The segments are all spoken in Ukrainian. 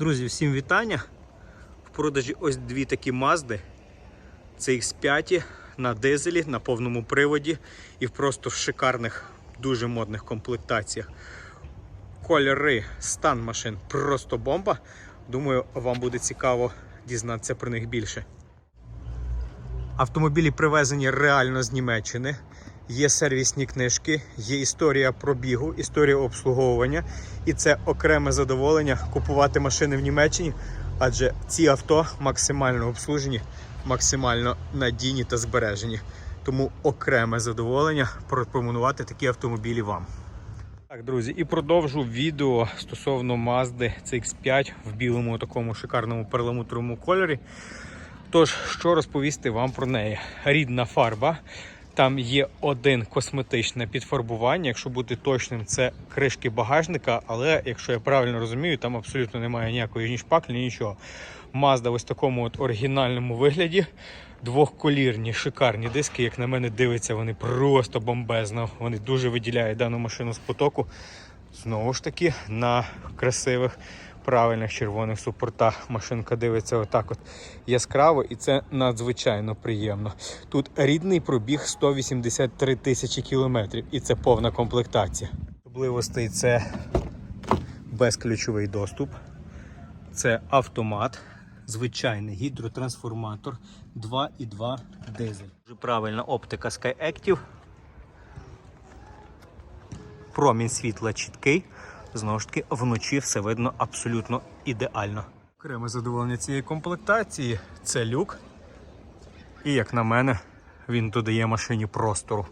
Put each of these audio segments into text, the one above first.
Друзі, всім вітання. В продажі ось дві такі мазди. Це X5 на дизелі, на повному приводі і просто в шикарних, дуже модних комплектаціях. Кольори, стан машин просто бомба. Думаю, вам буде цікаво дізнатися про них більше. Автомобілі привезені реально з Німеччини. Є сервісні книжки, є історія пробігу, історія обслуговування, і це окреме задоволення купувати машини в Німеччині, адже ці авто максимально обслужені, максимально надійні та збережені. Тому окреме задоволення пропонувати такі автомобілі вам. Так, друзі, і продовжу відео стосовно Mazda CX5 в білому такому шикарному перламутровому кольорі. Тож, що розповісти вам про неї? Рідна фарба. Там є один косметичне підфарбування. Якщо бути точним, це кришки багажника, але якщо я правильно розумію, там абсолютно немає ніякої ні шпаклі, ні нічого. Ось в такому от оригінальному вигляді. Двохколірні, шикарні диски, як на мене дивиться, вони просто бомбезно. Вони дуже виділяють дану машину з потоку. Знову ж таки, на красивих, правильних червоних супортах машинка дивиться отак от яскраво, і це надзвичайно приємно. Тут рідний пробіг 183 тисячі кілометрів, і це повна комплектація. Особливостей це безключовий доступ, це автомат, звичайний гідротрансформатор 2,2 дизель. Дуже правильна оптика SkyActiv. Промінь світла чіткий. Знову ж таки, вночі все видно абсолютно ідеально. Окреме задоволення цієї комплектації це люк. І, як на мене, він додає машині простору.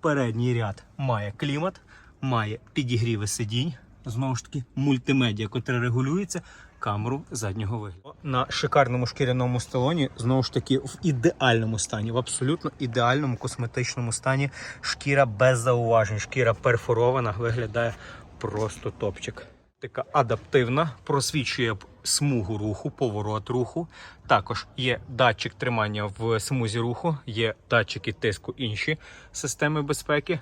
Передній ряд має клімат, має підігріви сидінь. Знову ж таки, мультимедіа, котре регулюється, камеру заднього вигляду. На шикарному шкіряному сталоні, знову ж таки, в ідеальному стані, в абсолютно ідеальному косметичному стані. Шкіра без зауважень, шкіра перфорована, виглядає просто топчик. Така адаптивна, просвічує смугу руху, поворот руху. Також є датчик тримання в смузі руху, є датчики тиску, інші системи безпеки.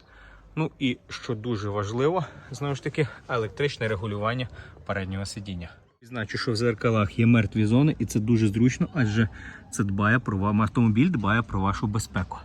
Ну і що дуже важливо, знову ж таки, електричне регулювання переднього сидіння. Значу, що в зеркалах є мертві зони, і це дуже зручно, адже це дбає про вам автомобіль, дбає про вашу безпеку.